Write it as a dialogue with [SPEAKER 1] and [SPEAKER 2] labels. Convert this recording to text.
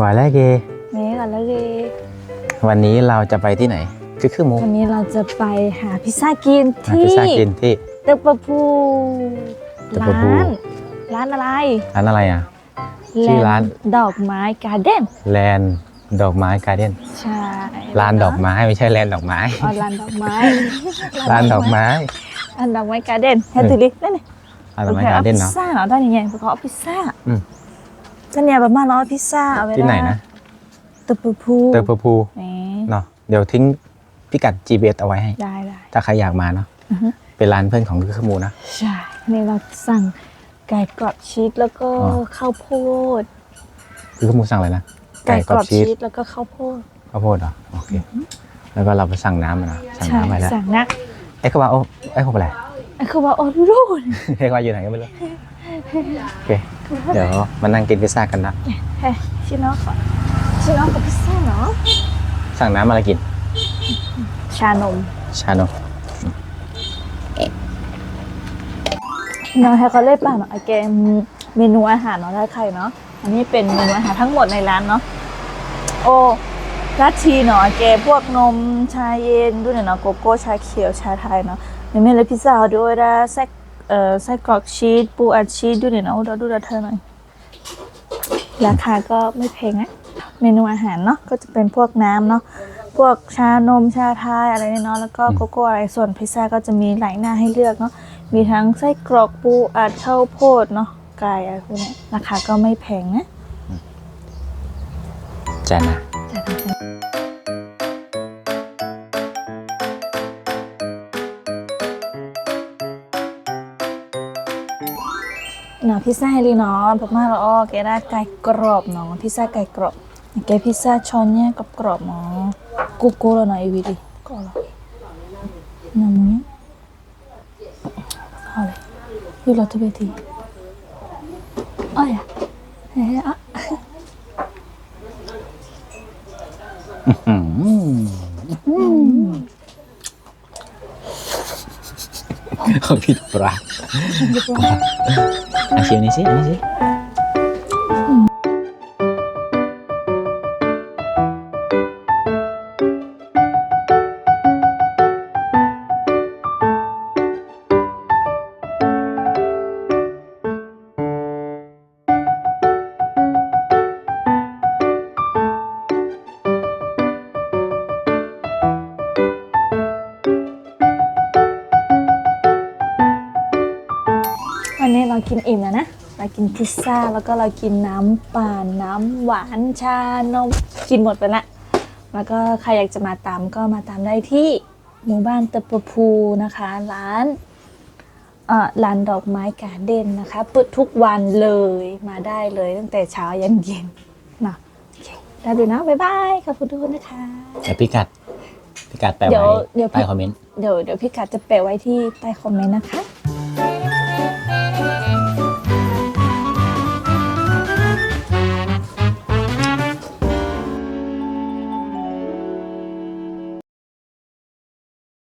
[SPEAKER 1] บ่อยแล้วเก
[SPEAKER 2] นี่ก่อนแล้วเลย
[SPEAKER 1] วันนี้เราจะไปที่ไหนคือคือหมู
[SPEAKER 2] วันนี้เราจะไปหาพิซซ่ากิน
[SPEAKER 1] หา
[SPEAKER 2] ที่
[SPEAKER 1] พิซซ่ากินที่
[SPEAKER 2] เตอร์ปะพู
[SPEAKER 1] เตอร์ปะพู
[SPEAKER 2] ร้านร้านอะไร
[SPEAKER 1] ร้านอะไรอะ ชื่อร้าน
[SPEAKER 2] แลด์ดอกไม้การ์เด้น
[SPEAKER 1] แลนด์ดอกไม้การ์เด้น
[SPEAKER 2] ใช่
[SPEAKER 1] ร้านดอกไม้ไม่ใช่แลนด์ดอกไม้
[SPEAKER 2] อ๋อร้านดอกไม้
[SPEAKER 1] ร้านดอกไม้
[SPEAKER 2] ร้านดอกไม้การ์เด้นแฮตติลินั่นนี่
[SPEAKER 1] ร้านดอกไม้การ์เด้น
[SPEAKER 2] พิ
[SPEAKER 1] เนาะ
[SPEAKER 2] ซซ่าเหรอได้ยังไงเพราะเอาพิซซ่า
[SPEAKER 1] อืม
[SPEAKER 2] ก็เนี่ยประมาณเราเอาพิซซ่าเอาไว้
[SPEAKER 1] ที่ไหนนะ
[SPEAKER 2] เตอร์ปะพู
[SPEAKER 1] เตอร์พูพู
[SPEAKER 2] นี่
[SPEAKER 1] เนาะเดี๋ยวทิ้งพิกัด GPS เอาไว้ให้
[SPEAKER 2] ได้ได้
[SPEAKER 1] ถ้าใครอยากมาเนาะ
[SPEAKER 2] อือฮึ
[SPEAKER 1] เป็นร้านเพื่อนของคือคือหมูนะ
[SPEAKER 2] ใช่นี่เราสั่งไก่กรอบชีสแล้วก็
[SPEAKER 1] อ๋อ
[SPEAKER 2] ข้าวโพด
[SPEAKER 1] คือคือหมูสั่งอะไรนะ
[SPEAKER 2] ไก่กรอบชีสแล้วก็ข้าวโพด
[SPEAKER 1] ข้าวโพดเหรอโอเคแล้วก็เราไปสั่งน้ำมาเนาะสั่ง
[SPEAKER 2] ใช่
[SPEAKER 1] น้ำไปแล้ว
[SPEAKER 2] สั่งนะ
[SPEAKER 1] เอ้เขาว่าโอ้เอ้เขาเป็นอะไร
[SPEAKER 2] ไอ้คือว่าโอ้รูน
[SPEAKER 1] เรียกว่าอยู่ไหนก็ไม่รู้โอเค เดี๋ยวมานั่งกินพิซซ่ากันนะ
[SPEAKER 2] เฮ้ยชิโน่ก่อนชิโน่กับพิซซ่าเนาะ
[SPEAKER 1] สั่งน้ำอะไรกิน
[SPEAKER 2] ชานม
[SPEAKER 1] ชานม
[SPEAKER 2] น้องให้เขาเล่นป่ะเนาะไอเกมเมนูอาหารเนาะถ้าใครเนาะอันนี้เป็นเมนูอาหารทั้งหมดในร้านเนาะโอ้ราดชีเนาะไอเกมพวกนมชาเย็นด้วยเนาะโกโก้ชาเขียวชาไทยเนาะในเมนูพิซซ่าด้วยนะไส้ เอ่อไส้กรอกชีสปูอัดชีสด้วยเนาะดูดูเธอหน่อย ราคาก็ไม่แพงนะเมนูอาหารเนาะก็จะเป็นพวกน้ำเนาะพวกชานมชาไทยอะไรเนี่ยเนาะแล้วก็โกโก้อะไรส่วนพิซซ่าก็จะมีหลายหน้าให้เลือกเนาะมีทั้งไส้กรอกปูอัดข้าวโพดเนาะไก่อะไรพวกเนี้ยราคาก็ไม่แพงนะ
[SPEAKER 1] แจนนะ
[SPEAKER 2] เนาะพิซซ่าให้ลีเนาะพม่าเราอ้อแกได้ไก่กรอบเนาะพิซซ่าไก่กรอบแกพิซซ่าช้อนเนี่ยกับกรอบๆเนาะกูกูแล้วเนาะอีวีดิก็แล้วน้ำมันเอาเลยยูโรทุเบทีอ้อยอะเฮ้ยอะ
[SPEAKER 1] เขาผิดปลา อาชิมนี้
[SPEAKER 2] กินอิ่มแล้วนะ เรากินพิซซ่าแล้วก็เรากินน้ำป่านน้ำหวานชานมกินหมดไปละแล้วก็ใครอยากจะมาตามก็มาตามได้ที่หมู่บ้านตะปะพูนะคะ ร้านเอ่อร้านดอกไม้การ์เด้นนะคะเปิดทุกวันเลยมาได้เลยตั้งแต่เช้ายันเย็นนะโอเคได้เลยนะบ๊ายบายขอบคุณทุกคนนะคะ
[SPEAKER 1] เดี๋ยวพิกัดพิกัดแปะ
[SPEAKER 2] เดี๋
[SPEAKER 1] ไว้
[SPEAKER 2] ยวเดี๋ยว
[SPEAKER 1] ใต้คอมเมนต์
[SPEAKER 2] เดี๋ยวเดี๋ยวพี่กัดจะแปะไว้ที่ใต้คอมเมนต์นะคะ